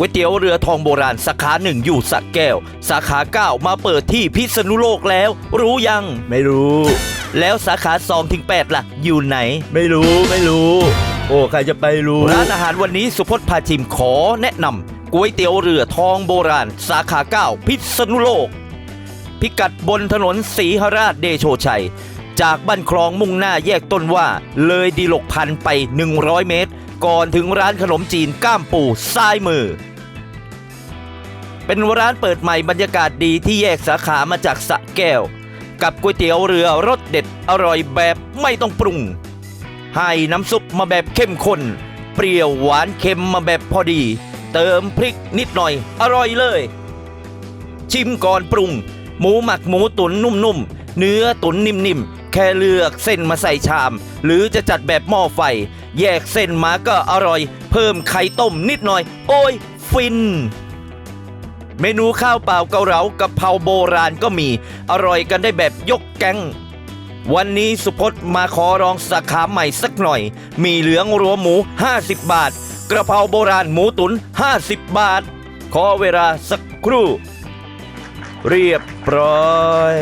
ก๋วยเตี๋ยวเรือทองโบราณสาขาหนึ่งอยู่สักแก้ว สาขาเก้ามาเปิดที่พิษณุโลกแล้ว รู้ยังไม่รู้ แล้วสาขา2ถึง8ล่ะ อยู่ไหน ไม่รู้ไม่รู้ โอ้ใครจะไปรู้ร้านอาหารวันนี้สุพจน์พาชิมขอแนะนำก๋วยเตี๋ยวเรือทองโบราณ สาขาเก้าพิษณุโลก พิกัดบนถนนศรีหราชเดโชชัยจากบ้านคลองมุ่งหน้าแยกต้นว่า เลยดีหลกพันไป 100 เมตร ก่อนถึงร้านขนมจีนก้ามปูซ้ายมือ เป็นร้านเปิดใหม่บรรยากาศดีที่แยกสาขามาจากสะแก้ว กับก๋วยเตี๋ยวเรือรสเด็ดอร่อยแบบไม่ต้องปรุง ให้น้ำซุปมาแบบเข้มข้น เปรี้ยวหวานเค็มมาแบบพอดี เติมพริกนิดหน่อยอร่อยเลย ชิมก่อนปรุง หมูหมักหมูตุ๋นนุ่มๆ เนื้อตุ๋นนิ่มๆ แค่เลือกเส้นมาใส่ชาม หรือจะจัดแบบหม้อไฟ แยกเส้นมาก็อร่อย เพิ่มไข่ต้มนิดหน่อย โอ้ย ฟิน เมนูข้าวเปล่าเกาเหลากะเพราโบราณก็มี อร่อยกันได้แบบยกแก๊งวันนี้สุพจน์มาขอลองสาขาใหม่สักหน่อย มีเหลืองรัวหมู 50 บาท กระเพราโบราณหมูตุน 50 บาท ขอเวลาสักครู่ เรียบร้อย